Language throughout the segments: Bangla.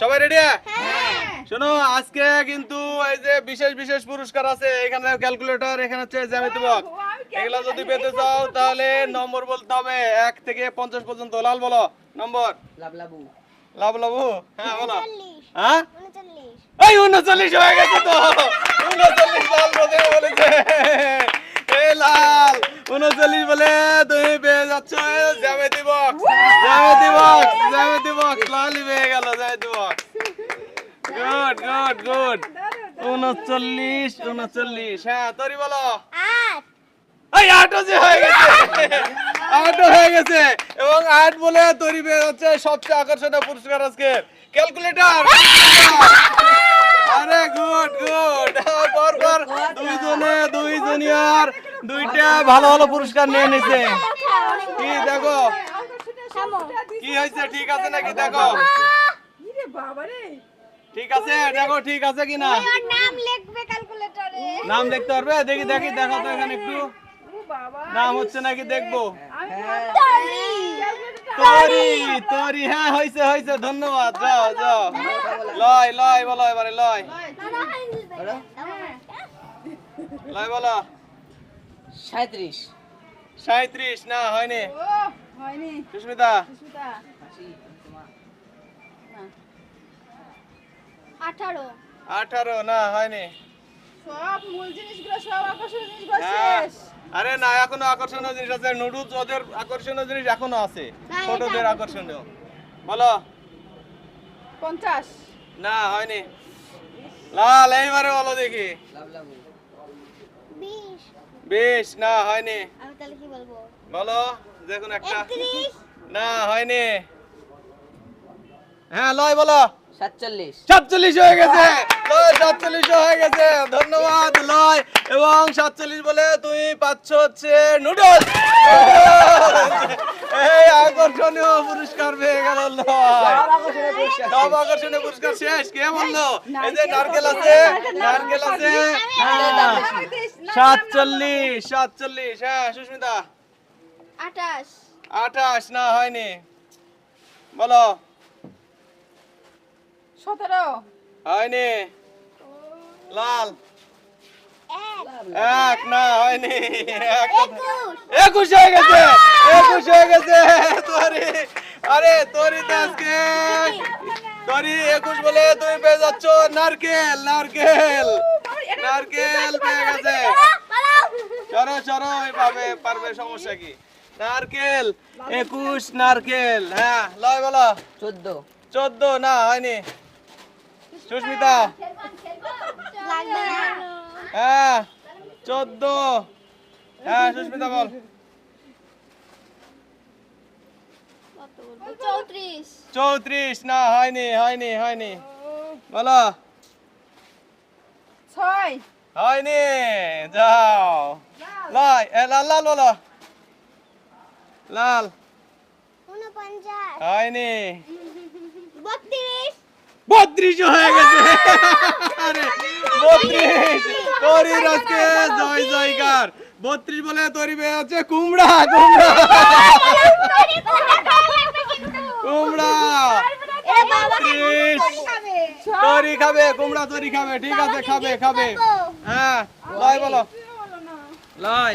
সবাই রেডি শোনো আজকে কিন্তু এই যে বিশেষ বিশেষ পুরস্কার আছে এখানে ক্যালকুলেটর এখানে হচ্ছে জ্যামিতি বক্স এগুলো যদি পেতে চাও তাহলে নম্বর বলতে হবে এক থেকে পঞ্চাশ পর্যন্ত। লাল বলো নম্বর? লাবলাবু। লাভ লাভু হ্যাঁ বলো। হ্যাঁ? উনচল্লিশ। এই উনচল্লিশ হয়ে গেছে তো। উনচল্লিশ লাল বলে বলেছে। এই লাল উনচল্লিশ বলে তুমি পেয়ে যাচ্ছ। জ্যামিতি লালই পেয়ে গেল জ্যামিতি বক্স গুড গুড গুড উনচল্লিশ উনচল্লিশ। হ্যাঁ তরি বলো। এই আটও যে হয়ে গেছে। আটও হয়ে গেছে। এবং আট বলে তৈরি সবচেয়ে আকর্ষণীয় পুরস্কার আজকে ক্যালকুলেটর আরে গুড গুড দুইজনে দুই জুনিয়র দুইটা ভালো ভালো পুরস্কার নিয়ে নিছে। কি দেখো? কি হয়েছে? ঠিক আছে নাকি? দেখো। ঠিক আছে দেখো ঠিক আছে কি না নাম লিখবে ক্যালকুলেটরে নাম দেখতে পারবে? দেখি দেখি দেখো তো এখানে একটু। নাম হচ্ছে নাকি দেখব? তরি। তরি হ্যাঁ হয়েছে হয়েছে। ধন্যবাদ। যাও যাও। লয় লয় বলো এবারে লয়। লয় বলো। সাঁত্রিশ সাঁত্রিশ না হয়নি। সুস্মিতা। আঠারো। আঠারো না হয়নি। সব মূল জিনিসগুলো সব আকর্ষণীয় জিনিসগুলো। শেষ। আরে না এখনও আকর্ষণীয় জিনিস আছে। নুডলস ওদের আকর্ষণীয় জিনিস এখনও আছে। ছোটদের আকর্ষণীয়। বলো। পঞ্চাশ। না হয়নি। লাল এইবারে বলো দেখি। বিশ। না হয়নি। আমি তাহলে কি বলব? বলো দেখুন একটা। না হয়নি। হ্যাঁ লয় বলো। সাতচল্লিশ। সাতচল্লিশ হয়ে গেছে। লয় সাতচল্লিশ হয়ে গেছে। ধন্যবাদ লয়। এবং সাতচল্লিশ বলে তুই পাচ্ছ হচ্ছে নুডলস এই আকর্ষণীয় পুরস্কার পেয়ে গেল সব আকর্ষণীয় পুরস্কার শেষ। কে বলল? এই যে নারকেল আছে নারকেল আছে। সাতচল্লিশ সাতচল্লিশ। হ্যাঁ সুস্মিতা। আঠাশ। আঠাশ না হয়নি। বলো। সতেরো। হয়নি। লাল। এক। না হয়নি। এক একুশ। একুশ হয়ে গেছে। একুশ হয়ে গেছে। তোরি। আরে তোরি আজকে। তোরি একুশ বলে তুমি পেয়ে যাচ্ছ নারকেল নারকেল। নারকেল পেয়ে গেছে। চলো চলো এইভাবে পারবে সমস্যা কি? নারকেল একুশ নারকেল। হ্যাঁ লয় বলো। চোদ্দ। চোদ্দ না হয়নি। সুস্মিতা। লাগবে না। হ্যাঁ চোদ্দ। হ্যাঁ সুস্মিতা বল। চৌত্রিশ। না হয়নি হয়নি হয়নি। বলো। ছয়। হয়নি যাও। লাল লাল বলো। লাল। হয়নি। বত্রিশ। বত্রিশ হয়ে গেছে। বত্রিশ। তরির আজকে জয় জয়কার। বত্রিশ বলে তরি পেয়ে আছে কুমড়া। কুমড়া। কুমড়া তরি খাবে কুমড়া তরি খাবে ঠিক আছে খাবে খাবে। হ্যাঁ লয় বলো। লয়।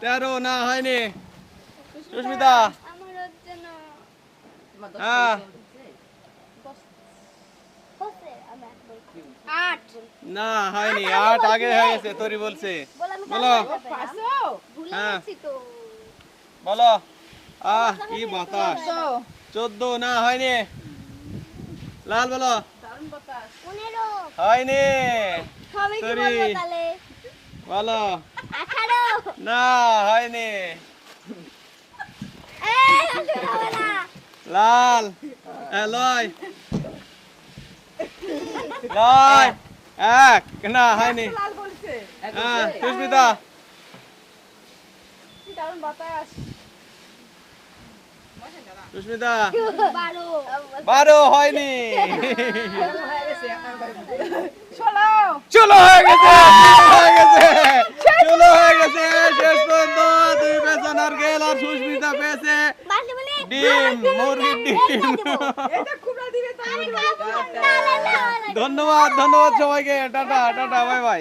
তেরো না হয়নি। সুস্মিতা। আমার হচ্ছে না। হ্যাঁ হচ্ছে আমি এক বলছি। আট না হয়নি আট আগে হয়ে। গেছে তরি বলছে। বলো হ্যাঁ। বলো। আহ কি বাতাস। চোদ্দ না হয়নি। লাল বলো। হয়নি। সরি। বলো না হয়নি। লাল। এ, লয়। লয় এক না হয়নি। লাল বলছে। হ্যাঁ সুস্মিতা। সুস্মিতা। বারো। হয়নি। ষোলো চলো। হয়ে হয়ে গেছে চলো হয়ে গেছে শেষ পর্যন্ত দুই পেয়েছে নারকেল আর সুস্মিতা পেয়েছে বাসি বলে ডিম মুরগির ডিম এটা খুবরা দিবে তাহলে ধন্যবাদ ধন্যবাদ সবাইকে টাটা টাটা বাই বাই